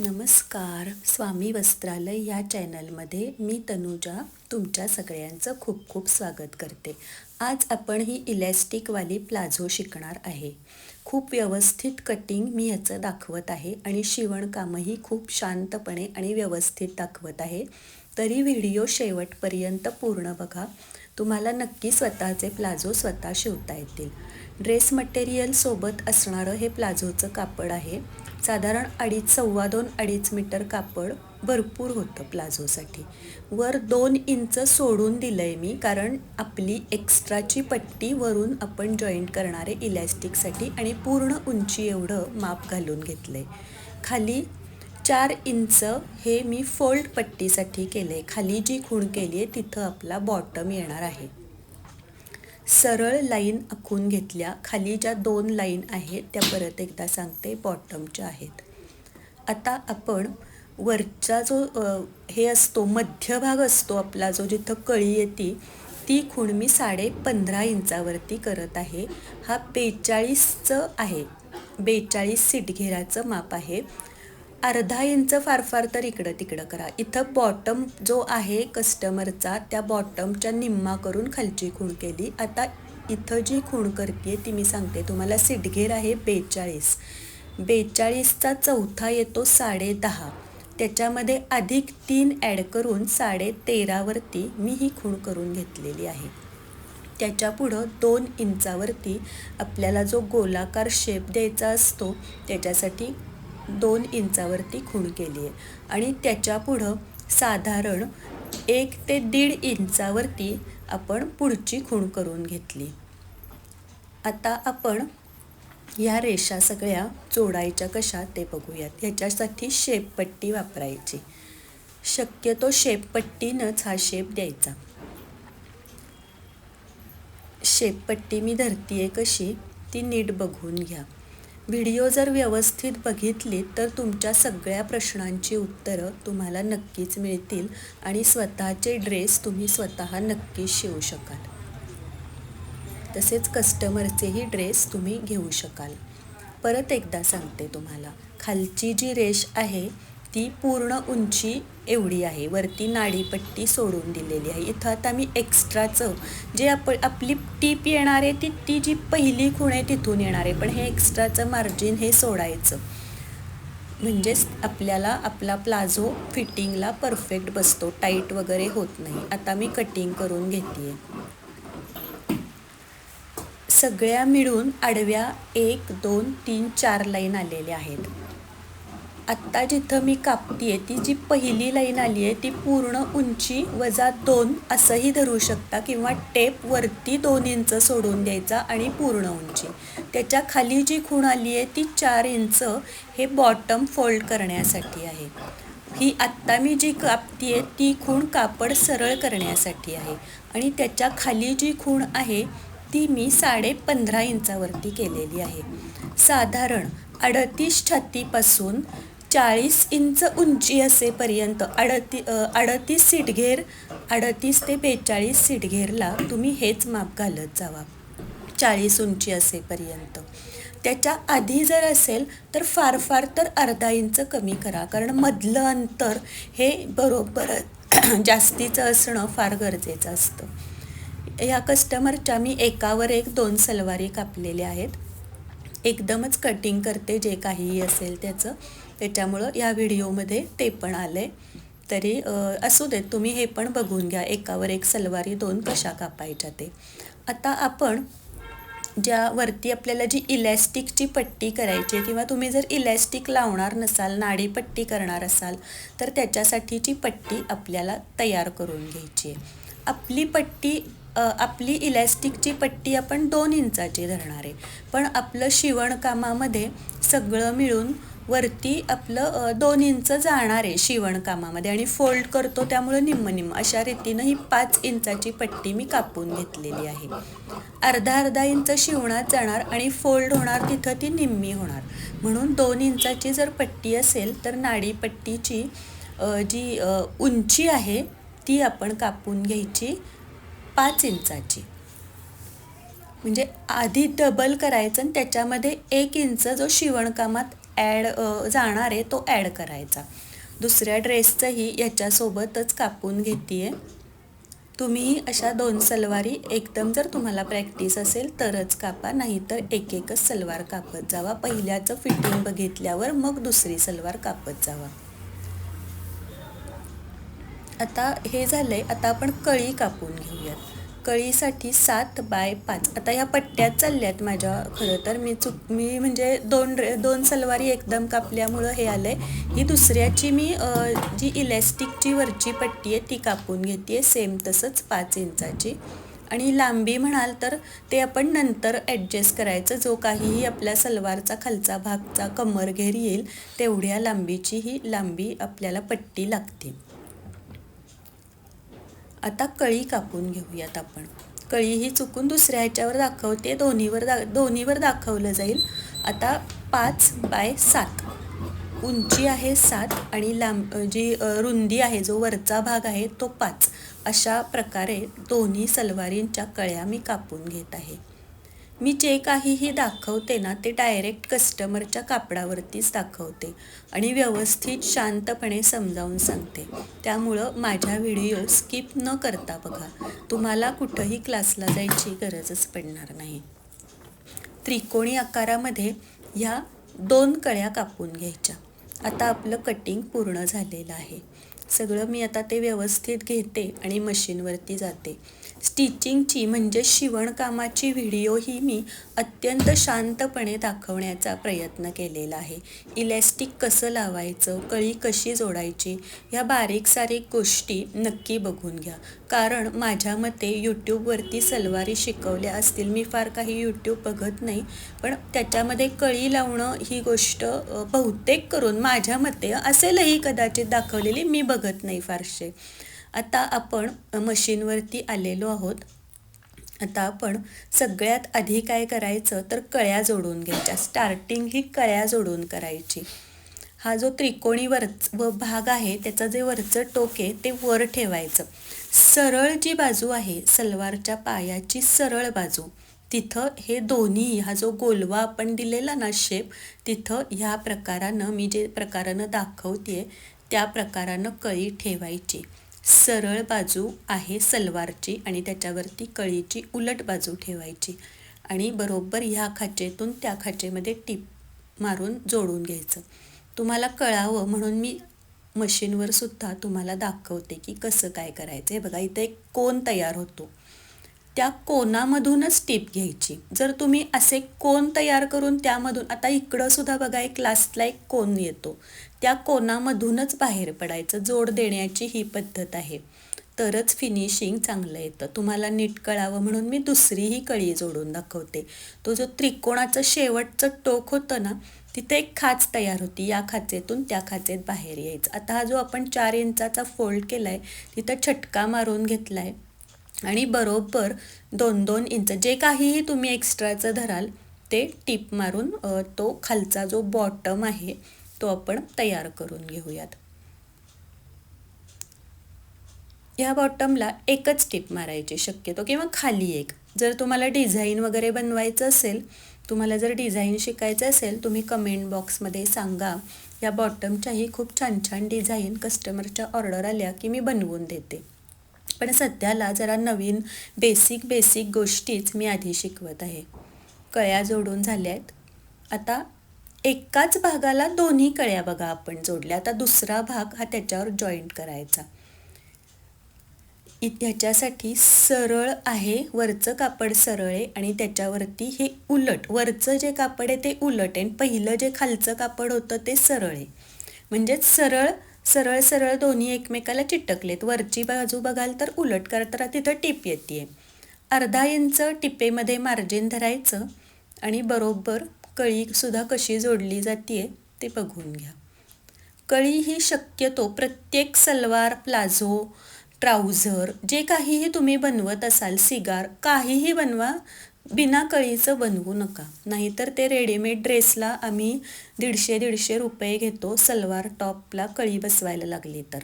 नमस्कार स्वामी वस्त्रालय या चॅनलमध्ये मी तनुजा तुमच्या सगळ्यांचं खूप खूप स्वागत करते. आज आपण ही इलॅस्टिकवाली प्लाझो शिकणार आहे. खूप व्यवस्थित कटिंग मी ह्याचं दाखवत आहे आणि शिवणकामही खूप शांतपणे आणि व्यवस्थित दाखवत आहे. तरी व्हिडिओ शेवटपर्यंत पूर्ण बघा. तुम्हाला नक्की स्वतःचे प्लाझो स्वतः शिवता येतील. ड्रेस मटेरियलसोबत असणारं हे प्लाझोचं कापड आहे. साधारण अडीच सव्वा दोन अडीच मीटर कापड भरपूर होतं प्लाझोसाठी. वर दोन इंच सोडून दिलं आहे मी कारण आपली एक्स्ट्राची पट्टी वरून आपण जॉईंट करणारे इलॅस्टिकसाठी आणि पूर्ण उंची एवढं माप घालून घेतलं आहे खाली चार इंच हे मी फोल्ड पट्टीसाठी केलं आहे खाली जी खूण केली आहे तिथं आपला बॉटम येणार आहे. सरळ लाईन आखून घेतल्या. खाली ज्या दोन लाईन आहेत त्या परत एकदा सांगते. बॉटमच्या आहेत. आता आपण वरचा जो हे असतो मध्यभाग असतो आपला जो जिथं कळी येते ती खूण मी साडे पंधरा इंचावरती करत आहे. हा बेचाळीसचं आहे. बेचाळीस सिटघेराचं माप आहे. अर्धा इंच फार फार तर इकडं तिकडं करा. इथं बॉटम जो आहे कस्टमरचा त्या बॉटमच्या निम्मा करून खालची खूण केली. आता इथं जी खूण करते ती मी सांगते. तुम्हाला सिटघेर आहे बेचाळीस. बेचाळीसचा चौथा येतो साडे दहा. त्याच्यामध्ये अधिक तीन ॲड करून साडे तेरावरती मी ही खूण करून घेतलेली आहे. त्याच्या पुढं दोन इंचावरती आपल्याला जो गोलाकार शेप द्यायचा असतो त्याच्यासाठी दोन इंचावरती खूण केली आहे. आणि त्याच्या पुढं साधारण एक ते दीड इंचावरती आपण पुढची खूण करून घेतली. आता आपण ह्या रेषा सगळ्या जोडायच्या कशा ते बघूयात. ह्याच्यासाठी शेपपट्टी वापरायची. शक्यतो शेपपट्टीनंच हा शेप द्यायचा. शेपपट्टी मी धरती आहे कशी ती नीट बघून घ्या. व्हिडिओ जर व्यवस्थित बघितली तर तुमच्या सगळ्या प्रश्नांची उत्तरं तुम्हाला नक्कीच मिळतील आणि स्वतःचे ड्रेस तुम्ही स्वतः नक्कीच शिवू शकाल. तसेच कस्टमरचेही ड्रेस तुम्ही घेऊ शकाल. परत एकदा सांगते तुम्हाला. खालची जी रेष आहे ती पूर्ण उंची एवढी आहे. वरती नाडीपट्टी सोडून दिलेली आहे. इथं आता मी एक्स्ट्राचं जे आप आपली टीप येणार आहे ती ती जी पहिली खूण आहे तिथून येणार आहे. पण हे एक्स्ट्राचं मार्जिन हे सोडायचं. म्हणजेच आपल्याला आपला प्लाझो फिटिंगला परफेक्ट बसतो. टाईट वगैरे होत नाही. आता मी कटिंग करून घेते सगळ्या मिळून आडव्या एक दोन तीन चार लाईन आलेल्या आहेत. आत्ता जिथं मी कापते आहे ती जी पहिली लाईन आली आहे ती पूर्ण उंची वजा दोन असंही धरू शकता किंवा टेप वरती दोन इंच सोडून द्यायचा आणि पूर्ण उंची. त्याच्याखाली जी खूण आली आहे ती चार इंच हे बॉटम फोल्ड करण्यासाठी आहे. ही आत्ता मी जी कापती आहे ती खूण कापड सरळ करण्यासाठी आहे. आणि त्याच्याखाली जी खूण आहे ती मी साडे पंधरा इंचावरती केलेली आहे. साधारण अडतीस छातीपासून चाळीस इंच उंची असेपर्यंत अडती अडतीस सीटघेर अडतीस ते बेचाळीस सीटघेरला तुम्ही हेच माप घालत जावा. चाळीस उंची असेपर्यंत. त्याच्या आधी जर असेल तर फार फार तर अर्धा इंच कमी करा. कारण मधलं अंतर हे बरोबर जास्तीचं असणं फार गरजेचं असतं. या कस्टमरच्या मी एकावर एक दोन सलवारी कापलेल्या आहेत. एकदमच कटिंग करते जे काहीही असेल त्याचं. त्याच्यामुळं या व्हिडिओमध्ये ते पण आलं. आहे तरी असू देत तुम्ही हे पण बघून घ्या. एकावर एक सलवारी दोन कशा कापायच्या ते. आता आपण ज्या वरती आपल्याला जी इलॅस्टिकची पट्टी करायची किंवा तुम्ही जर इलॅस्टिक लावणार नसाल नाडी पट्टी करणार असाल तर त्याच्यासाठीची पट्टी आपल्याला तयार करून घ्यायची आहे. आपली पट्टी आपली इलॅस्टिकची पट्टी आपण दोन इंचाची धरणार आहे. पण आपलं शिवणकामामध्ये सगळं मिळून वरती आपलं दोन इंच जाणार आहे शिवणकामामध्ये आणि फोल्ड करतो त्यामुळं निम्म निम्म अशा रीतीनं ही पाच इंचाची पट्टी मी कापून घेतलेली आहे. अर्धा अर्धा इंच शिवणात जाणार आणि फोल्ड होणार तिथं ती निम्मी होणार. म्हणून दोन इंचाची जर पट्टी असेल तर नाडी पट्टीची जी उंची आहे ती आपण कापून घ्यायची पाच इंचाची. म्हणजे आधी डबल करायचं आणि त्याच्यामध्ये एक इंच जो शिवणकामात ॲड जाणार आहे तो ॲड करायचा. दुसऱ्या ड्रेसचंही याच्यासोबतच कापून घेते आहे तुम्ही अशा दोन सलवारी एकदम जर तुम्हाला प्रॅक्टिस असेल तरच कापा नाहीतर एक एकच सलवार कापत जावा. पहिल्याचं फिटिंग बघितल्यावर मग दुसरी सलवार कापत जावा. आता हे झालंय आता आपण कळी कापून घेऊयात. कळीसाठी सात बाय पाच. आता ह्या पट्ट्यात चालल्यात माझ्या खरं तर. मी चुक मी म्हणजे दोन दोन सलवारी एकदम कापल्यामुळं हे आलं आहे ही दुसऱ्याची मी जी इलॅस्टिकची वरची पट्टी आहे ती कापून घेते आहे सेम तसंच पाच इंचाची. आणि लांबी म्हणाल तर ते आपण नंतर ॲडजस्ट करायचं. जो काहीही आपल्या सलवारचा खालचा भागचा कमर घेर येईल तेवढ्या लांबीची ही लांबी आपल्याला पट्टी लागते. आता कळी कापून घेऊयात आपण. कळी ही चुकून दुसऱ्या ह्याच्यावर दाखवते दोन्हीवर दा दोन्हीवर दाखवलं जाईल. आता पाच बाय सात. उंची आहे सात आणि लांब जी रुंदी आहे जो वरचा भाग आहे तो पाच. अशा प्रकारे दोन्ही सलवारींच्या कळ्या मी कापून घेत आहे. मी जे काहीही दाखवते ना ते डायरेक्ट कस्टमरच्या कापडावरतीच दाखवते आणि व्यवस्थित शांतपणे समजावून सांगते. त्यामुळं माझ्या व्हिडिओ स्किप न करता बघा तुम्हाला कुठंही क्लासला जायची गरजच पडणार नाही. त्रिकोणी आकारामध्ये ह्या दोन कळ्या कापून घ्यायच्या. आता आपलं कटिंग पूर्ण झालेलं आहे. सगळं मी आता ते व्यवस्थित घेते आणि मशीनवरती जाते. स्टिचिंगची म्हणजे शिवणकामाची व्हिडिओ ही मी अत्यंत शांतपणे दाखवण्याचा प्रयत्न केलेला आहे. इलॅस्टिक कसं लावायचं कळी कशी जोडायची ह्या बारीक सारीक गोष्टी नक्की बघून घ्या. कारण माझ्या मते यूट्यूबवरती सलवारी शिकवल्या असतील. मी फार काही यूट्यूब बघत नाही पण त्याच्यामध्ये कळी लावणं ही गोष्ट बहुतेक करून माझ्या मते असेलही कदाचित दाखवलेली मी बघत नाही फारसे. आता आपण मशीनवरती आलेलो आहोत. आता आपण सगळ्यात आधी काय करायचं तर कळ्या जोडून घ्यायच्या. स्टार्टिंग ही कळ्या जोडून करायची. हा जो त्रिकोणी वरच व भाग आहे त्याचं जे वरचं टोक आहे ते वर ठेवायचं. सरळ जी बाजू आहे सलवारच्या पायाची सरळ बाजू तिथं हे दोन्ही हा जो गोलवा आपण दिलेला ना शेप तिथं ह्या प्रकारानं मी जे प्रकारानं दाखवते त्या प्रकारानं कळी ठेवायची. सरळ बाजू आहे सलवारची आणि त्याच्यावरती कळीची उलट बाजू ठेवायची. आणि बरोबर ह्या खाचेतून त्या खाचेमध्ये टीप मारून जोडून घ्यायचं. तुम्हाला कळावं म्हणून मी मशीनवर सुद्धा तुम्हाला दाखवते की कसं काय करायचं. आहे बघा इथे एक कोण तयार होतो. त्या कोणामधूनच टीप घ्यायची. जर तुम्ही असे कोण तयार करून त्यामधून आता इकडं सुद्धा बघा एक लास्टला एक कोण येतो. त्या कोणामधूनच बाहेर पडायचं जोड देण्याची ही पद्धत आहे. तरच फिनिशिंग चांगलं येतं. तुम्हाला नीट कळावं म्हणून मी दुसरीही कळी जोडून दाखवते. तो जो त्रिकोणाचं शेवटचं टोक होतं ना तिथे एक खाच तयार होती. या खाचेतून त्या खाचेत बाहेर यायचं. आता हा जो आपण चार इंचाचा फोल्ड केला आहे तिथं छटका मारून घेतला आहे आणि बरोबर दोन दोन इंच जे काहीही तुम्ही एक्स्ट्राचं धराल ते टीप मारून तो खालचा जो बॉटम आहे तो आपण तयार करून घेऊयात. ह्या बॉटमला एकच टिप मारायची शक्यतो किंवा खाली एक. जर तुम्हाला डिझाईन वगैरे बनवायचं असेल तुम्हाला जर डिझाईन शिकायचं असेल तुम्ही कमेंट बॉक्समध्ये सांगा या बॉटमच्याही खूप छान छान डिझाईन कस्टमरच्या ऑर्डर आल्या की मी बनवून देते. पण सध्याला जरा नवीन बेसिक बेसिक गोष्टीच मी आधी शिकवत आहे. कळ्या जोडून झाल्या आहेत आता एकाच भागाला दोन्ही कळ्या बघा आपण जोडल्या. आता दुसरा भाग हा त्याच्यावर जॉईंट करायचा. ह्याच्यासाठी सरळ आहे वरचं कापड सरळ आहे आणि त्याच्यावरती हे उलट वरचं जे कापड आहे ते उलट आहे पहिलं जे खालचं कापड होतं ते सरळ आहे. म्हणजेच सरळ सरळ सरळ दोन्ही एकमेकाला चिटकलेत. वरची बाजू बघाल तर उलट करताना तिथं टिप येते अर्धा इंच टिपेमध्ये मार्जिन धरायचं आणि बरोबर कळीसुद्धा कशी जोडली जाते ते बघून घ्या. कळी ही शक्यतो प्रत्येक सलवार प्लाझो ट्राउझर जे काहीही तुम्ही बनवत असाल सिगार काहीही बनवा बिना कळीचं बनवू नका. नाहीतर ते रेडीमेड ड्रेसला आम्ही दीडशे दीडशे रुपये घेतो सलवार टॉपला कळी बसवायला लागली तर.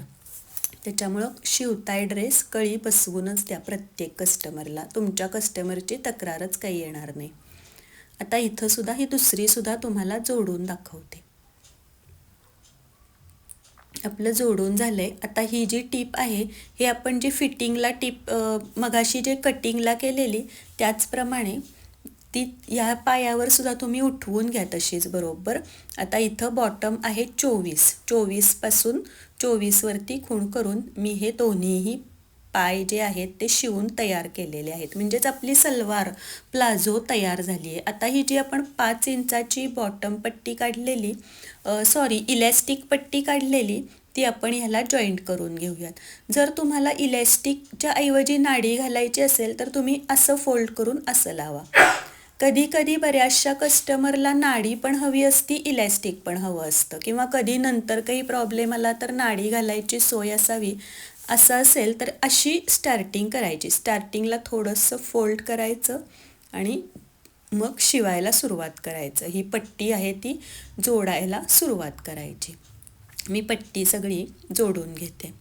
त्याच्यामुळं शिवताय ड्रेस कळी बसवूनच द्या प्रत्येक कस्टमरला. तुमच्या कस्टमरची तक्रारच काही येणार नाही. आता इथंसुद्धा ही दुसरीसुद्धा तुम्हाला जोडून दाखवते. आपलं जोडून झालं आहे आता ही जी टीप आहे हे आपण जी फिटिंगला टीप मगाशी जे कटिंगला केलेली त्याचप्रमाणे ती ह्या पायावर सुद्धा तुम्ही उठवून घ्या तशीच बरोबर? आता इथं बॉटम आहे चोवीस. चोवीसपासून चोवीसवरती खूण करून मी हे दोन्हीही पाय जे आहेत ते शिवून तयार केलेले आहेत. म्हणजेच आपली सलवार प्लाझो तयार झाली आहे. आता ही जी आपण पाच इंचाची बॉटम पट्टी काढलेली सॉरी इलॅस्टिक पट्टी काढलेली ती आपण ह्याला जॉईंट करून घेऊयात. जर तुम्हाला इलॅस्टिकच्या ऐवजी नाडी घालायची असेल तर तुम्ही असं फोल्ड करून असं लावा. कधी कधी बऱ्याचशा कस्टमरला नाडी पण हवी असती इलॅस्टिक पण हवं असतं. किंवा कधी नंतर काही प्रॉब्लेम आला तर नाडी घालायची सोय असावी. असं असेल तर अशी स्टार्टिंग करायची. स्टार्टिंगला थोडंसं फोल्ड करायचं आणि मग शिवायला सुरुवात करायचं. ही पट्टी आहे ती जोडायला सुरुवात करायची. मी पट्टी सगळी जोडून घेते.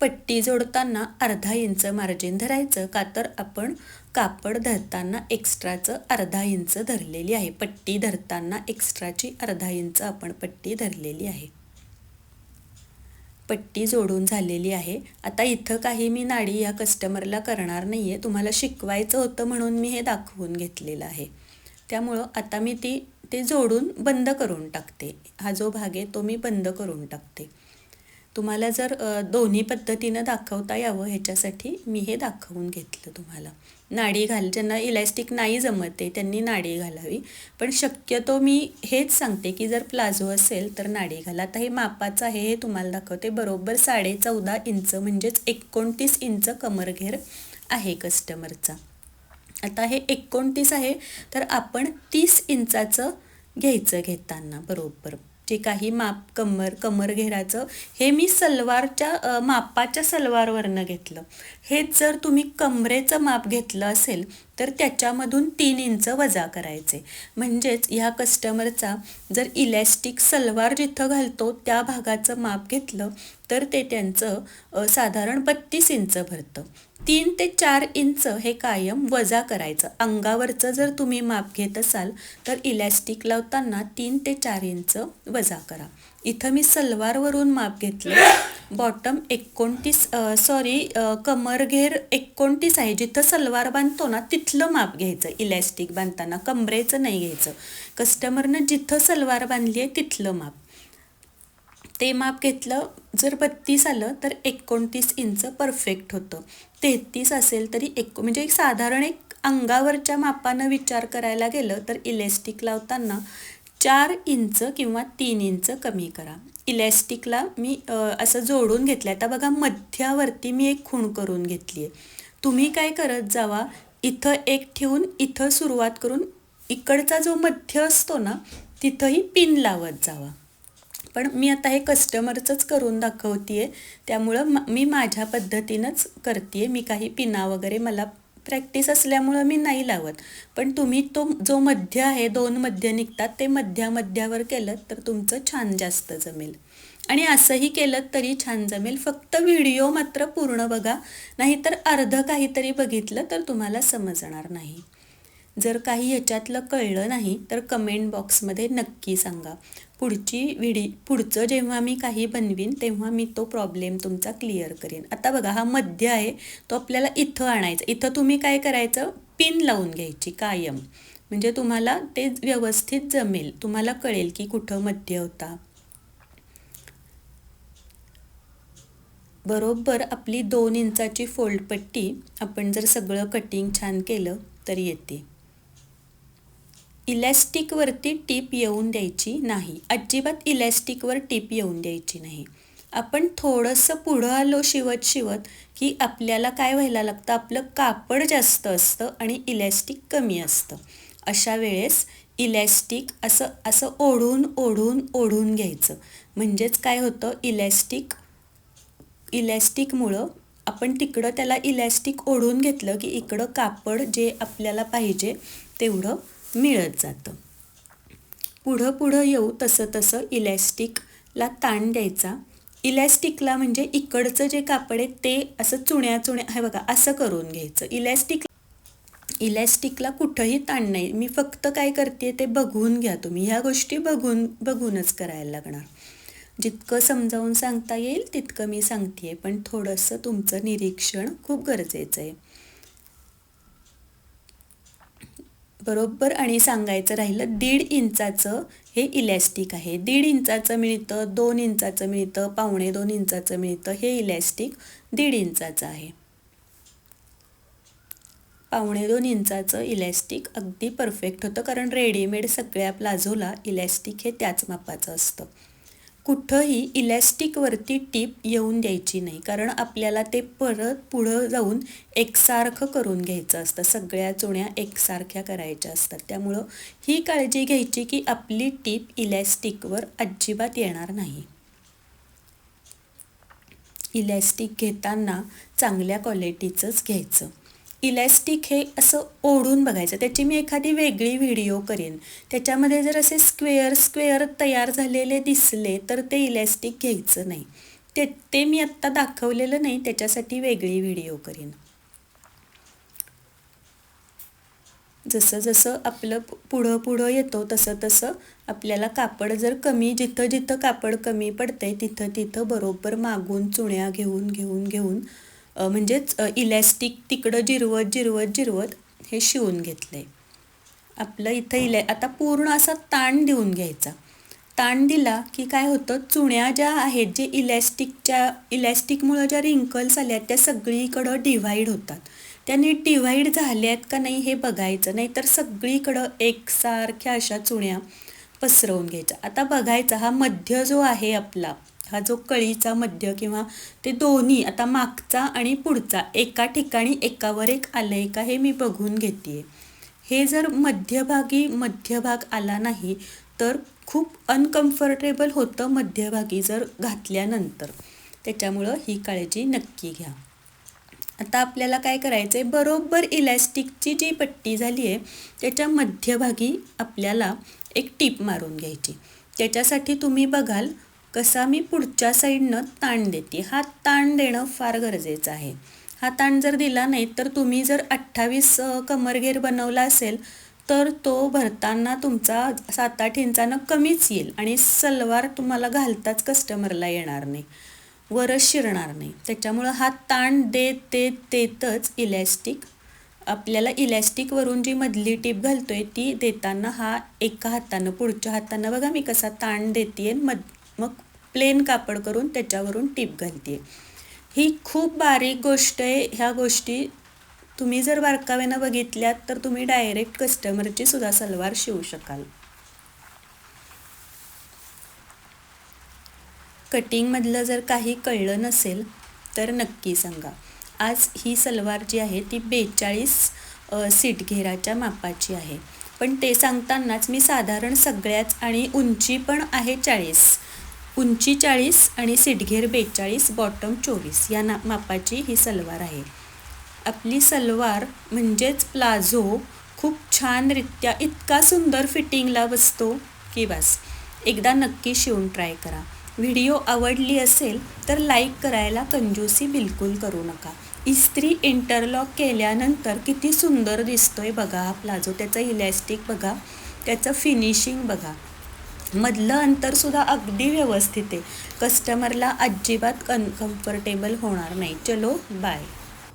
पट्टी जोडताना अर्धा इंच मार्जिन धरायचं का तर आपण कापड धरताना एक्स्ट्राचं अर्धा इंच धरलेली आहे. पट्टी धरताना एक्स्ट्राची अर्धा इंच आपण पट्टी धरलेली आहे. पट्टी जोडून झालेली आहे. आता इथं काही मी नाडी या कस्टमरला करणार नाही आहे तुम्हाला शिकवायचं होतं म्हणून मी हे दाखवून घेतलेलं आहे. त्यामुळं आता मी ती ते जोडून बंद करून टाकते. हा जो भाग आहे तो मी बंद करून टाकते. तुम्हाला जर दोन्ही पद्धतीनं दाखवता यावं ह्याच्यासाठी मी हे दाखवून घेतलं तुम्हाला. नाडी घाल ज्यांना इलॅस्टिक नाही जमत आहे त्यांनी नाडी घालावी. पण शक्यतो मी हेच सांगते की जर प्लाझो असेल तर नाडी घाला. आता हे मापाचं आहे हे तुम्हाला दाखवते. बरोबर साडे चौदा इंच म्हणजेच एकोणतीस इंच कमरघेर आहे कस्टमरचा आता हे एकोणतीस आहे तर आपण तीस इंचाचं घ्यायचं घेताना बरोबर. जे काही माप कमर कमर घेराचं हे मी सलवारच्या मापाच्या सलवारवरनं घेतलं. हेच जर तुम्ही कमरेचं माप घेतलं असेल तर त्याच्यामधून तीन इंच वजा करायचे. म्हणजेच ह्या कस्टमरचा जर इलॅस्टिक सलवार जिथं घालतो त्या भागाचं माप घेतलं तर ते त्यांचं साधारण बत्तीस इंच भरतं. तीन ते चार इंच हे कायम वजा करायचं. अंगावरचं जर तुम्ही माप घेत असाल तर इलॅस्टिक लावताना तीन ते चार इंच वजा करा. इथं मी सलवारवरून माप घेतलं बॉटम एकोणतीस सॉरी कमरघेर एकोणतीस आहे. जिथं सलवार बांधतो ना तिथलं माप घ्यायचं. इलॅस्टिक बांधताना कमरेचं नाही घ्यायचं. कस्टमरनं जिथं सलवार बांधली आहे तिथलं माप. ते माप घेतलं जर बत्तीस आलं तर एकोणतीस इंच परफेक्ट होतं. तेहतीस असेल तरी एक म्हणजे एक साधारण एक अंगावरच्या मापानं विचार करायला गेलं तर इलॅस्टिक लावताना चार इंच किंवा तीन इंच कमी करा. इलॅस्टिकला मी असं जोडून घेतलं आहे आता बघा मध्यावरती मी एक खूण करून घेतली आहे तुम्ही काय करत जावा इथं एक ठेवून इथं सुरुवात करून इकडचा जो मध्य असतो ना तिथंही पिन लावत जावा. पण मी आता हे कस्टमरचंच करून दाखवते आहे त्यामुळं मी माझ्या पद्धतीनंच करते आहे मी काही पिना वगैरे मला प्रॅक्टिस असल्यामुळं मी नाही लावत. पण तुम्ही तो जो मध्य आहे दोन मध्य निघतात ते मध्या मध्यावर केलं तर तुमचं छान जास्त जमेल. आणि असंही केलं तरी छान जमेल. फक्त व्हिडिओ मात्र पूर्ण बघा. नाहीतर अर्ध काहीतरी बघितलं तर तुम्हाला समजणार नाही. जर काही ह्याच्यातलं कळलं नाही तर कमेंट बॉक्समध्ये नक्की सांगा. पुढची व्हिडी पुढचं जेव्हा मी काही बनवीन तेव्हा मी तो प्रॉब्लेम तुमचा क्लिअर करेन. आता बघा हा मध्य आहे तो आपल्याला इथं आणायचा. इथं तुम्ही काय करायचं? पिन लावून घ्यायची कायम. म्हणजे तुम्हाला ते व्यवस्थित जमेल. तुम्हाला कळेल की कुठं मध्य होता. बरोबर आपली दोन इंचाची फोल्ड पट्टी आपण जर सगळं कटिंग छान केलं तर येते. इलॅस्टिकवरती टीप येऊन द्यायची नाही. अजिबात इलॅस्टिकवर टीप येऊन द्यायची नाही. आपण थोडंसं पुढं आलो शिवत शिवत की आपल्याला काय व्हायला लागतं? आपलं कापड जास्त असतं आणि इलॅस्टिक कमी असतं. अशा वेळेस इलॅस्टिक असं असं ओढून ओढून ओढून घ्यायचं. म्हणजेच काय होतं? इलॅस्टिक इलॅस्टिकमुळं आपण तिकडं त्याला इलॅस्टिक ओढून घेतलं की इकडं कापड जे आपल्याला पाहिजे तेवढं मिळत जातं. पुढं पुढं येऊ तसं तसं इलॅस्टिकला ताण द्यायचा. इलॅस्टिकला म्हणजे इकडचं जे कापड आहे ते असं चुण्या चुण्या हे बघा असं करून घ्यायचं. इलॅस्टिक इलॅस्टिकला कुठंही ताण नाही. मी फक्त काय करते ते बघून घ्या तुम्ही. ह्या गोष्टी बघून बघूनच करायला लागणार. जितकं समजावून सांगता येईल तितकं मी सांगते पण थोडंसं तुमचं निरीक्षण खूप गरजेचं आहे. बरोबर आणि सांगायचं राहिलं दीड इंचाचं हे इलॅस्टिक आहे. दीड इंचाचं मिळतं दोन इंचाचं मिळतं पावणे दोन इंचाचं मिळतं हे इलॅस्टिक दीड इंचाचं आहे. पावणे दोन इंचाचं इलॅस्टिक अगदी परफेक्ट होतं कारण रेडीमेड सगळ्या प्लाझोला इलॅस्टिक हे त्याच मापाचं असतं. कुठंही इलॅस्टिकवरती टीप येऊन द्यायची नाही. कारण आपल्याला ते परत पुढं जाऊन एकसारखं करून घ्यायचं असतं. सगळ्या चुण्या एकसारख्या करायच्या असतात. त्यामुळं ही काळजी घ्यायची की आपली टीप इलॅस्टिकवर अजिबात येणार नाही. इलॅस्टिक घेताना चांगल्या क्वालिटीचंच घ्यायचं. इलॅस्टिक हे असं ओढून बघायचं. त्याची मी एखादी वेगळी व्हिडिओ करेन. त्याच्यामध्ये जर असे स्क्वेअर स्क्वेअर तयार झालेले दिसले तर ते इलॅस्टिक घ्यायचं नाही. ते ते मी आत्ता दाखवलेलं नाही त्याच्यासाठी वेगळी व्हिडिओ करेन. जसं जसं आपलं पुढं पुढं येतो तसं तसं आपल्याला कापड जर कमी जिथं जिथं कापड कमी पडतंय तिथं तिथं बरोबर मागून चुण्या घेऊन घेऊन घेऊन म्हणजेच इलॅस्टिक तिकडं जिरवत जिरवत जिरवत हे शिवून घेतलं आहे आपलं इथं इलॅ आता पूर्ण असा ताण देऊन घ्यायचा. ताण दिला की काय होतं चुण्या ज्या आहेत जे इलॅस्टिकच्या इलॅस्टिकमुळं ज्या रिंकल्स आल्या त्या सगळीकडं डिव्हाइड होतात. त्या नीट डिव्हाइड झाल्यात का नाही हे बघायचं नाही तर सगळीकडं एकसारख्या अशा चुण्या पसरवून घ्यायच्या. आता बघायचा हा मध्य जो आहे आपला हा जो कळीचा मध्य किंवा ते दोन्ही आता मागचा आणि पुढचा एका ठिकाणी एकावर एक आलं आहे का हे मी बघून घेते हे जर मध्यभागी मध्यभाग आला नाही तर खूप अनकम्फर्टेबल होतं मध्यभागी जर घातल्यानंतर. त्याच्यामुळं ही काळजी नक्की घ्या. आता आपल्याला काय करायचं आहे बरोबर इलॅस्टिकची जी पट्टी झाली आहे त्याच्या मध्यभागी आपल्याला एक टीप मारून घ्यायची. त्याच्यासाठी तुम्ही बघाल कसा मी पुढच्या साईडनं ताण देते. हा ताण देणं फार गरजेचं आहे. हा ताण जर दिला नाही तर तुम्ही जर अठ्ठावीस कमरगेर बनवला असेल तर तो भरताना तुमचा सात आठ इंचानं कमीच येईल आणि सलवार तुम्हाला घालताच कस्टमरला येणार नाही. वरच शिरणार नाही. त्याच्यामुळं हा ताण देत देत देतच इलॅस्टिक आपल्याला इलॅस्टिकवरून जी मधली टीप घालतो आहे ती देताना हा एका हातानं पुढच्या हातानं. बघा मी कसा ताण देते मध मग प्लेन कापड करून त्याच्यावरून टीप घालते ही खूप बारीक गोष्ट आहे. ह्या गोष्टी तुम्ही जर बारकाव्यानं बघितल्यात तर तुम्ही डायरेक्ट कस्टमरची सुद्धा सलवार शिवू शकाल. कटिंगमधलं जर काही कळलं नसेल तर नक्की सांगा. आज ही सलवार जी आहे ती बेचाळीस सीट घेराच्या मापाची आहे. पण ते सांगतानाच मी साधारण सगळ्याच आणि उंची पण आहे चाळीस. उंची चाळीस आणि सिटघेर बेचाळीस बॉटम चोवीस या ना मापाची ही सलवार आहे. आपली सलवार म्हणजेच प्लाझो खूप छानरित्या इतका सुंदर फिटिंगला बसतो की बस. एकदा नक्की शिवून ट्राय करा. व्हिडिओ आवडली असेल तर लाईक करायला कंजूसी बिलकुल करू नका. इस्त्री इंटरलॉक केल्यानंतर किती सुंदर दिसतोय बघा हा प्लाझो. त्याचं इलॅस्टिक बघा. त्याचं फिनिशिंग बघा. मधलं अंतरसुद्धा अगदी व्यवस्थित आहे. कस्टमरला अजिबात कन कम्फर्टेबल होणार नाही. चलो बाय